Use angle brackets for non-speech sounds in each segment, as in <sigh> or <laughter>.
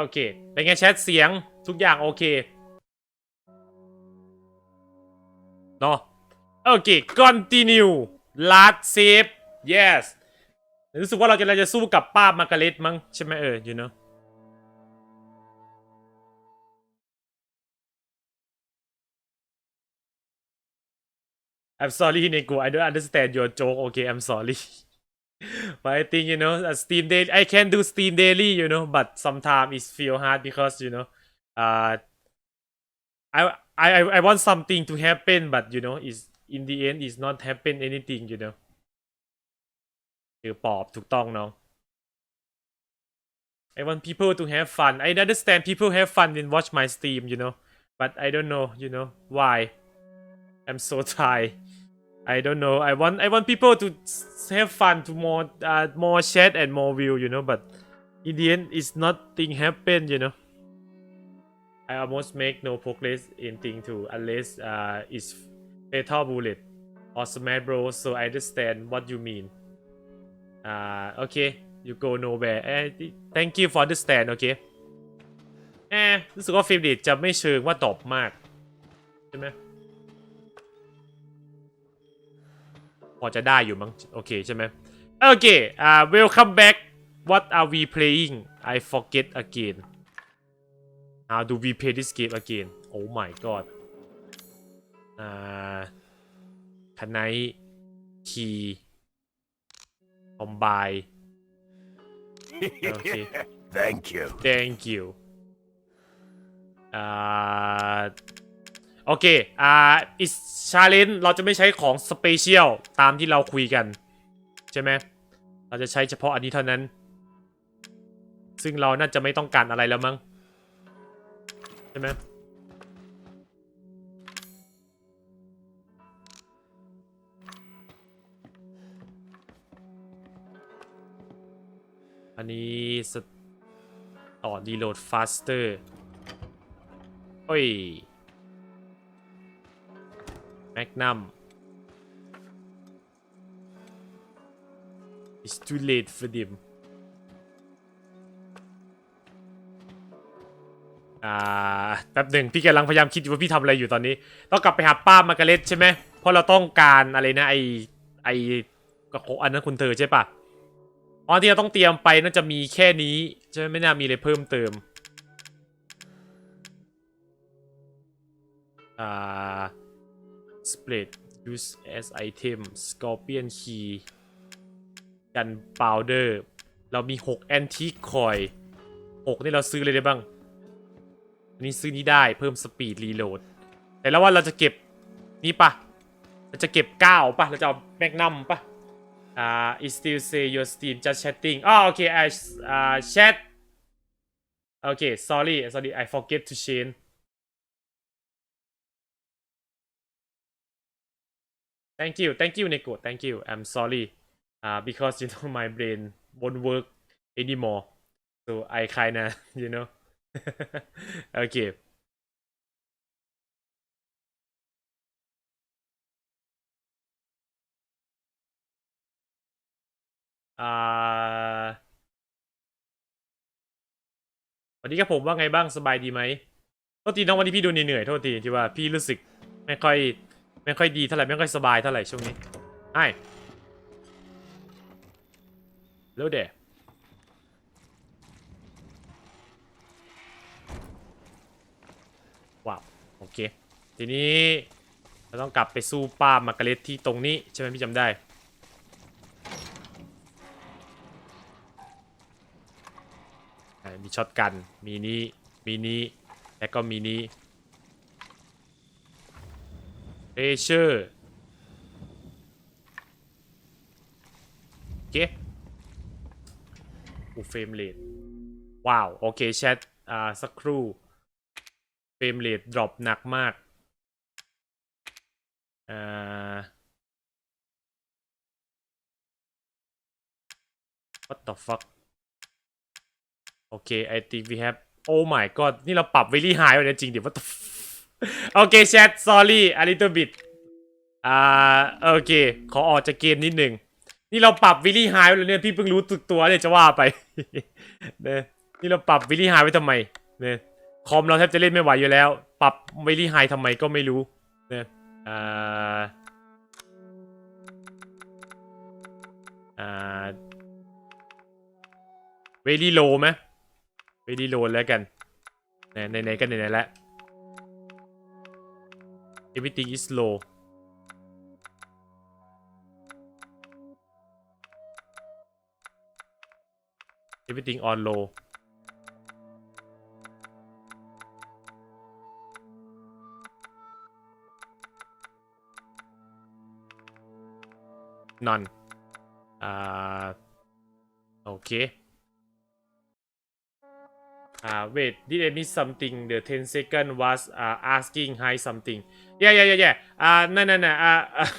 โอเค เป็นไงแชทเสียงทุกอย่างโอเคเนาะโอเค continue last save yes รู้สึกว่าเราจะเราจะสู้กับป้ามาร์กาเร็ตมั้งใช่ไหมเออ you know I'm sorry, Neko. I don't understand your joke. Okay, I'm sorry. but I think you know, uh, Steam Daily. I can do Steam Daily, you know, but sometimes it feel hard because you know, uh, I I I I want something to happen, but you know, is in the end, it's not happen anything, you know. คือปอบถูกต้องน้อง I want people to have fun. I understand people have fun when watch my stream, you know, but I don't know, you know, why. I'm so tired. <laughs> I don't know. I want I want people to s- have fun, to more uh, more chat and more view, you know. But in the end, it's nothing happen, you know. I almost make no progress in thing too, unless uh, it's fatal bullet or smash bros. So I understand what you mean. Uh, okay, you go nowhere. Eh, thank you for understand. Okay. แอบรู้สึกว่าฟิล์มดิจะไม่เชิงว่าตอบมากใช่ไหม พอจะได้อยู่มั้งโอเคใช่ไหมโอเคอ่า welcome back what are we playing I forget again how do we play this game again oh my god อ่าคณะคีคอมไบ Okay. Thank you. thank you อ่า โอเค อ่า is challenge เราจะไม่ใช้ของ special ตามที่เราคุยกัน ใช่ไหม เราจะใช้เฉพาะอันนี้เท่านั้น ซึ่งเราน่าจะไม่ต้องการอะไรแล้วมั้ง ใช่ไหมอันนี้ต่อ reload faster โอ้ย Magnum It's too late for them อ่าแป๊บหนึ่งพี่กำลังพยายามคิดอยู่ว่าพี่ทำอะไรอยู่ตอนนี้ ต้องกลับไปหาป้ามาร์กาเร็ตใช่ไหมเพราะเราต้องการอะไรนะไอไอกระโคอันนั้นคุณเธอใช่ปะอ๋อที่เราต้องเตรียมไปน่าจะมีแค่นี้ใช่ไหมไม่น่ามีอะไรเพิ่มเติมอ่า split use as item scorpion key กัน powder เรามี 6 antique coin 6นี่เราซื้อเลยได้บ้าง อันนี้ซื้อนี้ได้เพิ่ม speed reload แต่แล้วว่าเราจะเก็บนี่ปะเราจะเก็บ 9ปะเราจะเอา magnum ปะอ่า it still say your steam just chatting อ๋อโอเค I อ่า chat โอเค sorry sorry I forget to change Thank you, thank you, Neko. Thank you. I'm sorry, uh, because you know my brain won't work anymore. So I kinda, you know. okay. อ่าวันนี้กับผมว่าไงบ้างสบายดีไหมโทษทีน้องวันนี้พี่ดูเหนื่อยๆโทษทีที่ว่าพี่รู้สึกไม่ค่อย ไม่ค่อยดีเท่าไหร่ไม่ค่อยสบายเท่าไหร่ช่วงนี้ไอ้เร็วเดะว้าวโอเค ทีนี้เราต้องกลับไปสู้ป้ามาร์กาเร็ตที่ตรงนี้ใช่ไหมพี่จำได้มีช็อตกัน มีนี้ มีนี้ แล้วก็มีนี้ เอเชอร์โอเคอูเฟรมเรทว้าว โอเค แชท อ่า สักครู่ เฟรมเรทดรอปหนักมาก อ่า what the fuck โอเค I think we have oh my god นี่เราปรับ very high ไว้แล้วจริงเดิ what the f- โอเคแชท sorry a little bit อ่าโอเค ขอออกจากเกมนิดหนึ่ง นี่เราปรับ very high ไว้แล้วเนี่ยพี่เพิ่งรู้สึกตัวเนี่ยจะว่าไปเนี่ยนี่เราปรับวิลลี่ไฮไว้ทำไมเนี่ยคอมเราแทบจะเล่นไม่ไหวอยู่แล้ว ปรับวิลลี่ไฮทำไมก็ไม่รู้เนี่ยอ่าอ่าเวลี่โลไหมเวลี่โลแล้วกันไหนไหนๆกันไหนๆแล้ว everything is low everything on low. None. Uh okay uh wait did I miss something? The 10 second was uh, asking hi something. Yeah yeah yeah yeah. Uh no no no. Uh, <laughs>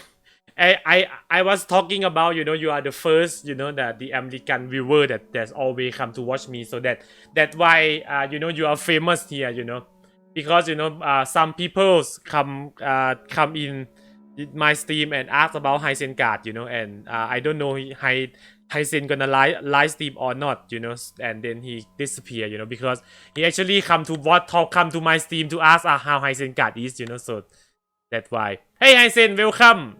I, I I was talking about you know you are the first you know that the American viewer that that's always come to watch me. So that that's why uh, you know you are famous here you know. Because you know uh, some people come uh, come in my stream and ask about Hysen card you know and uh, I don't know Hy Hysen gonna live live stream or not you know and then he disappear you know because he actually come to what talk come to my stream to ask uh, how Hysen card is you know so that's why. Hey, Hysen, welcome.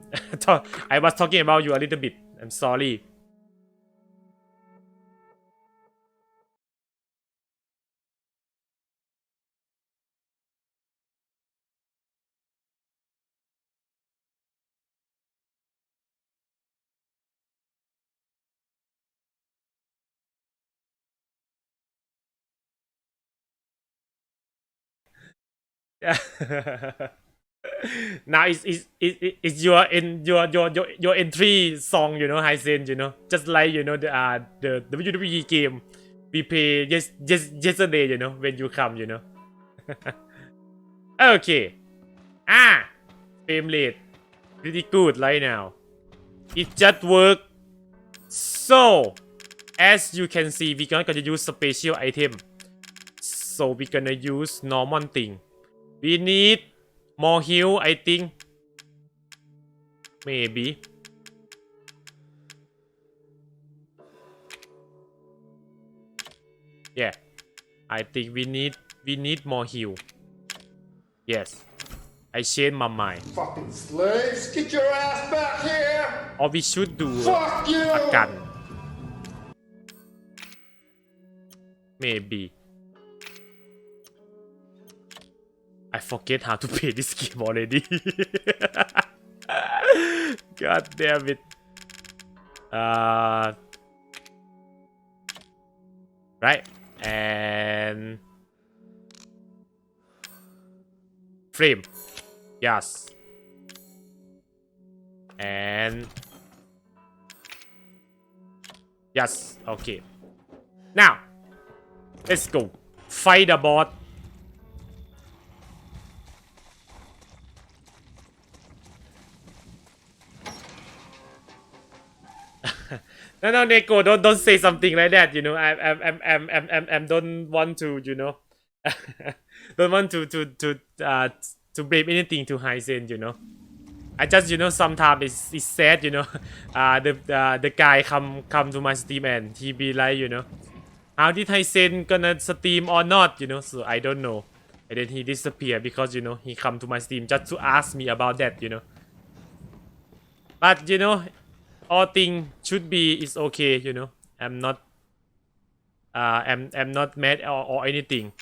<laughs> I was talking about you a little bit. I'm sorry. Yeah. <laughs> now it's, it's, it's, it's your in your, your your your entry song, you know, Hysen, you know, just like you know the uh the WWE game we play yes yes yesterday, you know, when you come, you know. <laughs> okay. Ah, frame rate pretty good right now. It just work. So, as you can see, we're not gonna use special item. So we're gonna use normal thing. We need more heal I think maybe yeah I think we need we need more heal yes I changed my mind. Fucking slaves, get your ass back here! Or we should do Fuck you! a gun. Maybe. I forget how to <laughs> play this game already. <laughs> God damn it. Uh, right. And frame. Yes. And yes. Okay. Now, let's go. Fight the bot. No, no, Neko, don't don't say something like that. You know, I, I'm, I'm, I'm, I'm, I'm don't want to, you know, <laughs> don't want to, to, to, uh, to blame anything to Hyzen. You know, I just, you know, sometimes it's, it's sad. You know, <laughs> uh, the, uh, the guy come, come to my stream and he be like, you know, how did Hyzen gonna stream or not? You know, so I don't know. And then he disappear because you know he come to my stream just to ask me about that. You know, but you know all thing should be is okay you know. I'm not uh i'm i'm not mad or, or anything.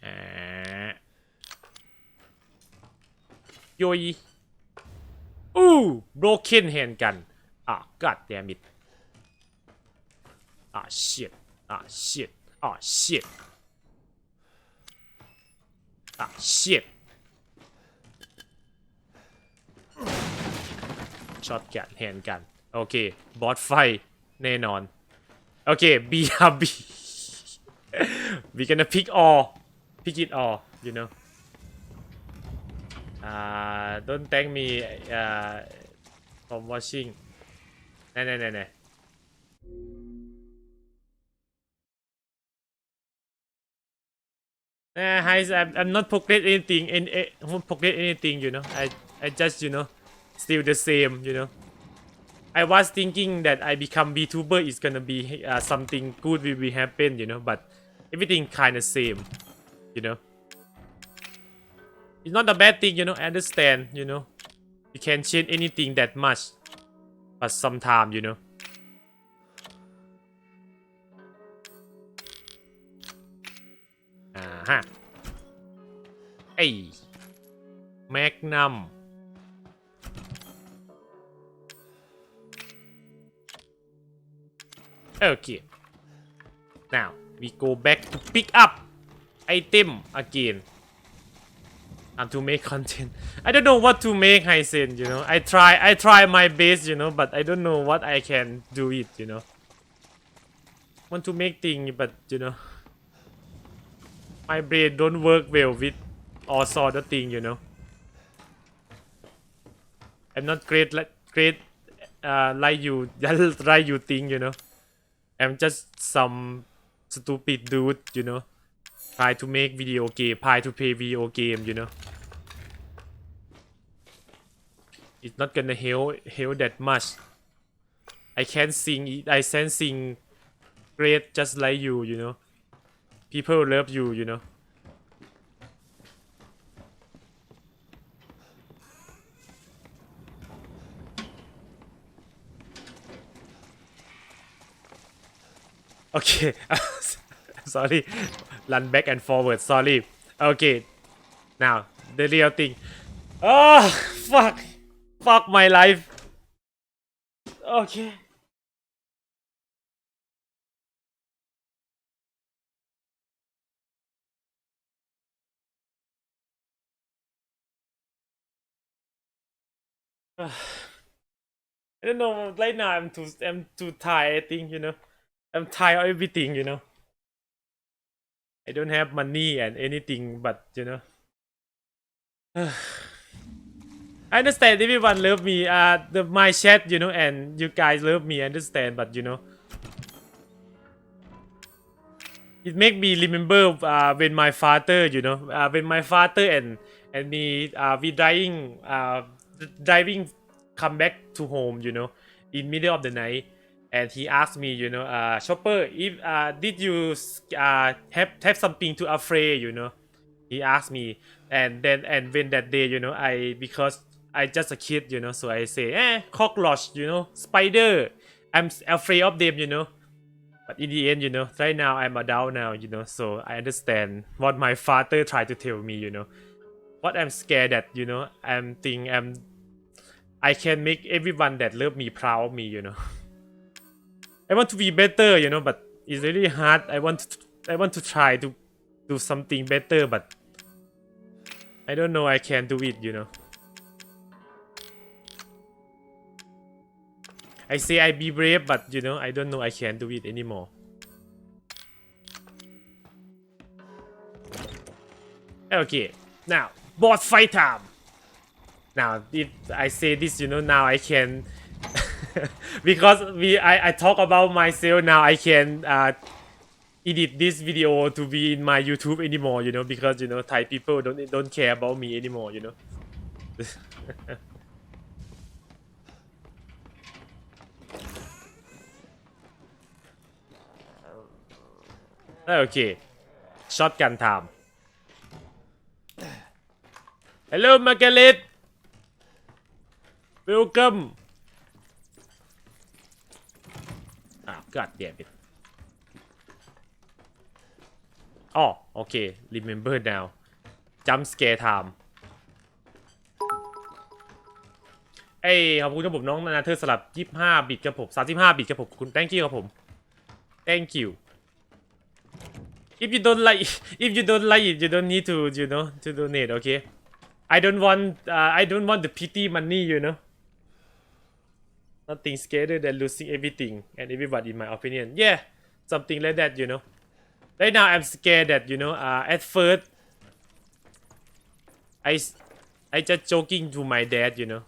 Uh, yoy ooh broken handgun ah god damn it. Ah shit. Ah shit. Ah shit. Ah shit ช็อตกันแฮนกัน โอเค บอสไฟแน่นอน โอเค BRB we gonna pick all pick it all you know uh don't thank me uh from watching ไหนไหนไหนไหน Nah, guys, I'm, I'm not pocket anything, in, eh, won't pocket anything, you know. I, I just, you know, still the same, you know. I was thinking that I become VTuber is gonna be uh, something good will be happen, you know, but everything kind of same, you know. It's not a bad thing, you know. I understand, you know. You can't change anything that much, but sometime, you know. Uh huh. Hey, Magnum. Okay. Now we go back to pick up item again. And to make <laughs> content. I don't know what to make, Hysen, you know. I try I try my best, you know, but I don't know what I can do it, you know. Want to make thing, but you know. My brain don't work well with all sort of thing, you know. I'm not great like great uh like you <laughs> like you think, you know. I'm just some stupid dude, you know. Try to make video game, try to play video game, you know. It's not gonna help help that much. I can't sing, I can sing great just like you, you know. People love you, you know. Okay, <laughs> sorry. Run back and forward. Sorry. Okay. Now the real thing. Oh fuck! Fuck my life. Okay. <sighs> I don't know. Right now, I'm too, I'm too tired. I think you know. I'm tired of everything, you know. I don't have money and anything, but you know. <sighs> I understand everyone love me. Uh, the my chat, you know, and you guys love me. Understand, but you know, it make me remember uh, when my father, you know, uh, when my father and and me, uh, we driving, uh, driving, come back to home, you know, in middle of the night, and he asked me, you know, uh, Chopper, if uh, did you uh have have something to afraid, you know? He asked me, and then and when that day, you know, I because I just a kid, you know, so I say, eh, cockroach, you know, spider. I'm afraid of them, you know. But in the end, you know, right now I'm adult now, you know, so I understand what my father tried to tell me, you know. What I'm scared that, you know, I'm think I'm I can make everyone that love me proud of me, you know. <laughs> I want to be better, you know, but it's really hard. I want to I want to try to do something better, but I don't know I can do it, you know. I say I be brave, but you know, I don't know I can do it anymore. Okay, now boss fight time. Now, if I say this, you know, now I can because we I, I talk about myself now. I can uh, edit this video to be in my YouTube anymore, you know, because you know Thai people don't don't care about me anymore, you know. <laughs> okay, shotgun time. Hello, Margaret. Welcome. God damn it. Oh, okay. Remember now. Jump scare time. เอ้ยขอบคุณครับผมน้องนาเธอสลับ 25 บิตครับผม 35 บิตครับผมคุณ thank you ครับผม thank you if you don't like if you don't like it you don't need to you know to donate okay I don't want uh, I don't want the pity money you know nothing scarier than losing everything and everybody in my opinion. Yeah something like that you know. Right now i'm scared that you know uh, at first I, I just joking to my dad you know.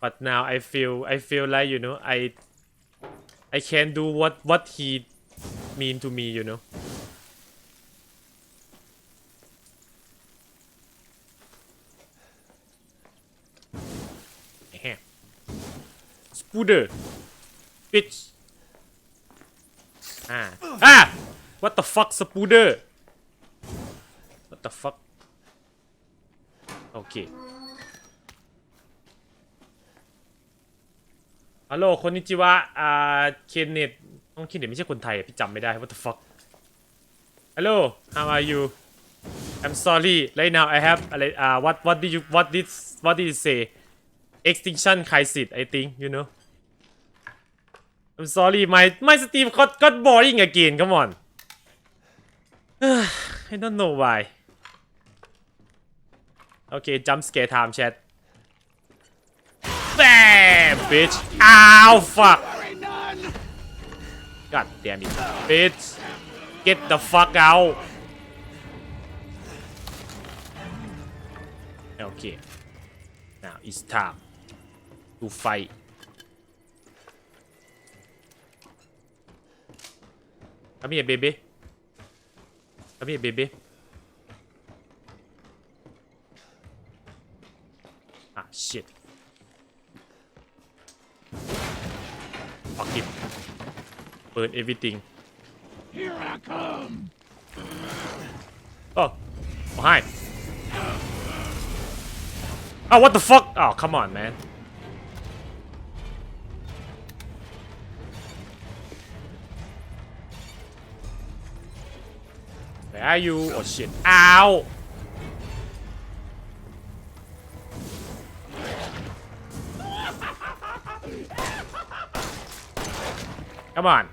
But now i feel i feel like you know i i can't do what what he mean to me you know Ehem. Spooder bitch อ่าอ่า what the fuck Spooder what the fuck โอเคฮัลโหลคนนิจิวะอ่าเคนเนตต้องเคนเนตไม่ใช่คนไทยอะพี่จำไม่ได้ what the fuck ฮัลโหล how are you I'm sorry right now I have อะไรอ่า what what did you what did what did you say extinction crisis I think you know I'm sorry my my Steve got got boring again come on. <sighs> I don't know why. Okay jump scare time chat. Bam bitch. Ow fuck God damn it bitch. Get the fuck out. Okay. Now it's time to fight. Come here, baby. Come here, baby. Ah, shit. Fuck it. Burn everything. Here I come. Oh. Oh, hi. Oh, what the fuck? Oh, come on, man. Where are you? Oh shit. Ow! Come on.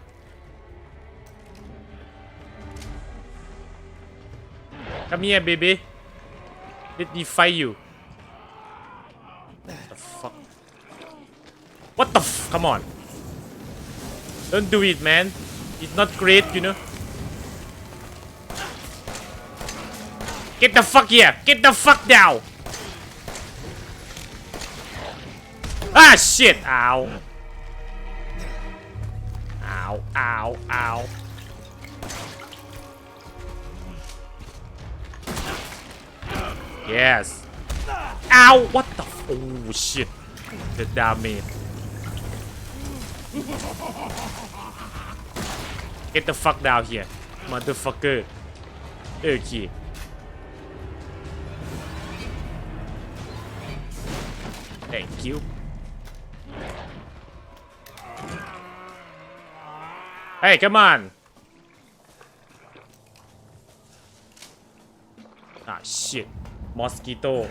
Come here, baby. Let me fight you. What the fuck? What the f- Come on. Don't do it, man. It's not great, you know. Get the fuck here! Get the fuck down! Ah, shit! Ow. Ow, ow, ow. Yes. Ow! What the? Oh shit! The damage. Get the fuck down here, motherfucker. Okay. Thank you. Hey, come on. Ah, shit. Mosquito.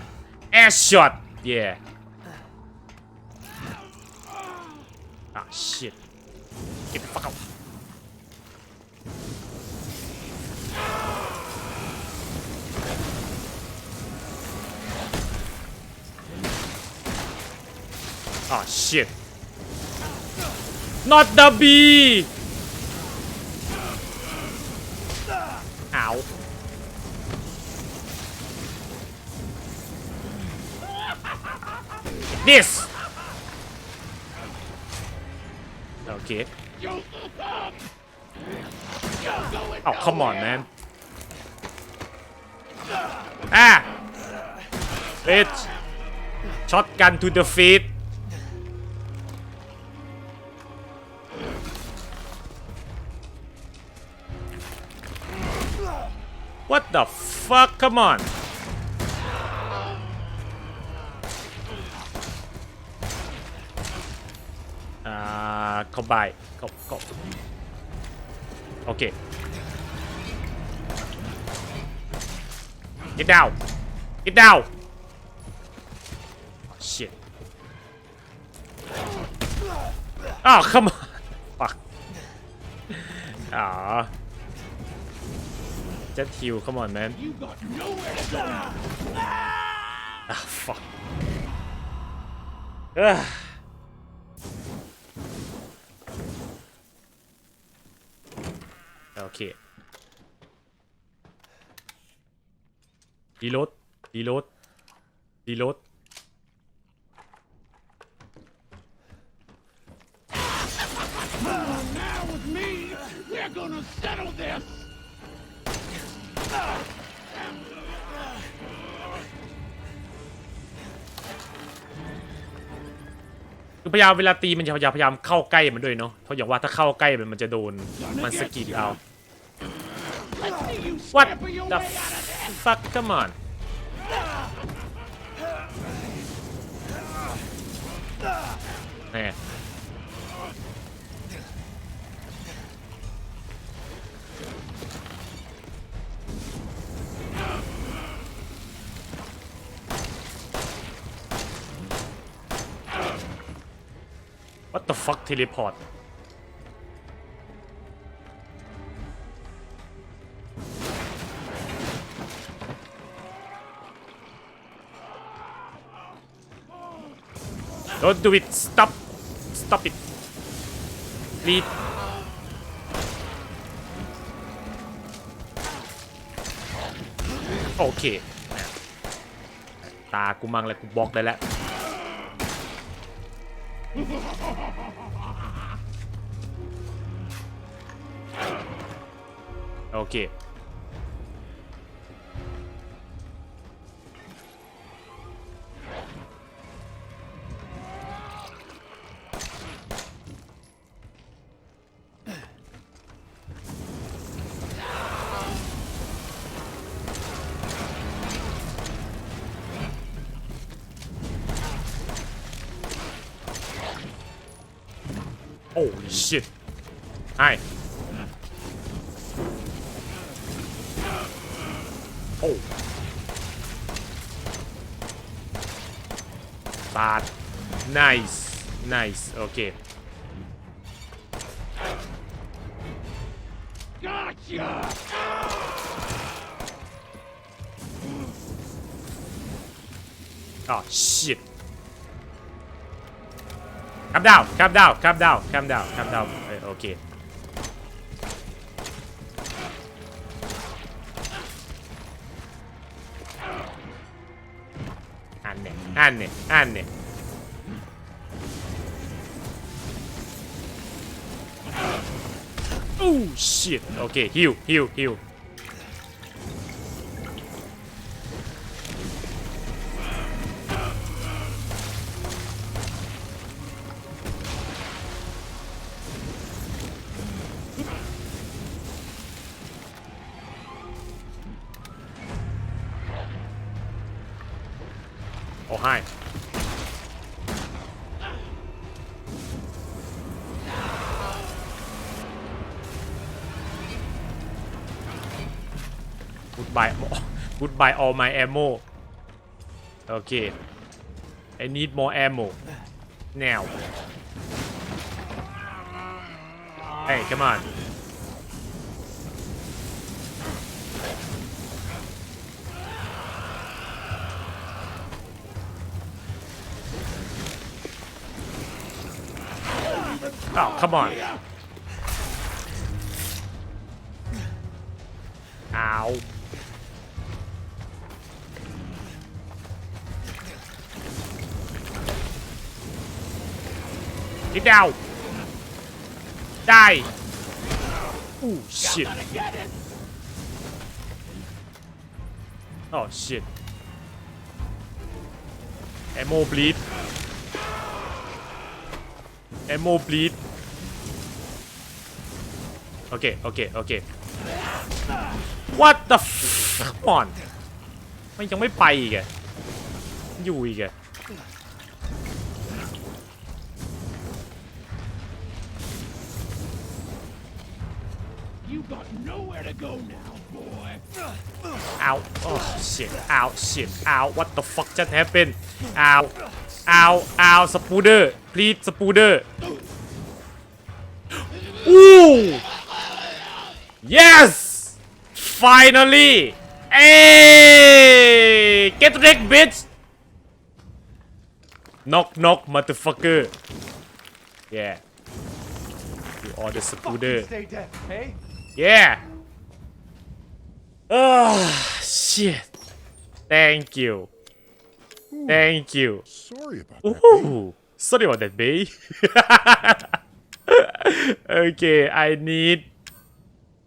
Air shot. Yeah. Ah, shit. Get the fuck out. Ah, shit. Not the bee! Ow. This! Okay. Oh, come on, man. Ah! Bitch! Shotgun to the feet. The fuck? Come on. Uh, combine. Go, go. Okay. Get down. Get down. Oh, shit. Oh, come on. <laughs> Fuck. Ah. Jet heal, come on, man. You got nowhere to go. Ah, fuck. Ugh. Okay. Reload. Reload. Reload. Now with me, we're gonna settle this. คือพยายามเวลาตีมันจะพยายามพยายามเข้าใกล้มันด้วยเนาะเพราะอย่างว่าถ้าเข้าใกล้มันมันจะโดนมันสกิดเอา What the fuck come on แหม the fuck teleport โดน do it stop stop it please โอเค ตากูมังแล้วกูบล็อกได้แล้ว окей. Holy shit. Hi. Bad. Nice. Nice. Okay. Gotcha! Oh, shit. Calm down, calm down, calm down, calm down, calm down. Eh, okay. Anne, Anne. Oh shit. Okay, heal, heal, heal. buy all my ammo. Okay. I need more ammo. Now. Hey, come on. Oh, come on. Get down. Die. Oh, shit. Gonna get it. Oh, shit. Ammo bleed. Ammo bleed. Okay, okay, okay. What the f Come on มันยังไม่ไปอีกอะอยู่อีกอะ You got nowhere to go now, boy. Ow. Oh, shit. Ow, shit. Ow. What the fuck just happened? Ow. Ow. Ow. Spooder. Please, Spooder. Ooh. Yes. Finally. Hey. Get wrecked, bitch. Knock, knock, motherfucker. Yeah. You order Spooder. Stay dead, hey? Yeah. Oh shit. Thank you. Thank you. Sorry about that. Ooh. Sorry about that, babe. <laughs> okay, I need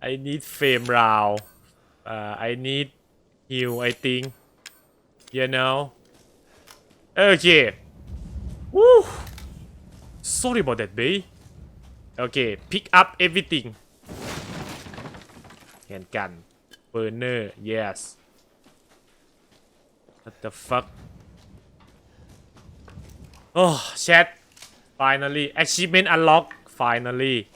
I need fame round. Uh, I need heal, I think. You know? Okay. Woo. sorry about that babe okay pick up everything แข่งกัน burner yes what the fuck oh chat finally achievement unlock finally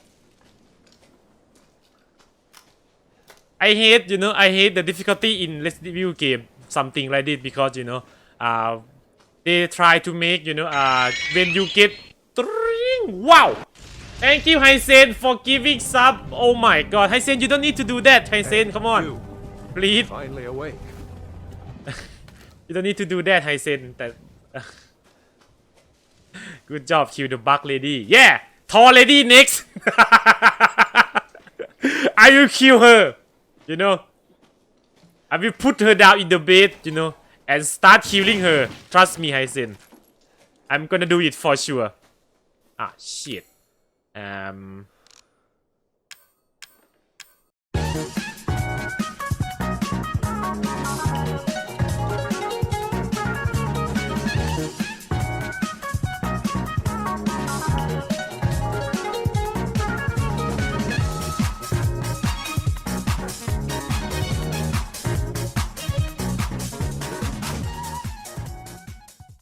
I hate you know I hate the difficulty in Resident Evil game something like this because you know uh they try to make you know uh when you get Tring! wow Thank you Hysen for giving sub. Oh my god. Hysen you don't need to do that Hysen come on. You, please. Finally awake. <laughs> you don't need to do that Hysen แต่ <laughs> good job kill the bug lady. Yeah! Tall lady next. <laughs> I will kill her? You know? I will put her down in the bed you know and start killing her? Trust me Hysen I'm gonna do it for sure. Ah shit um...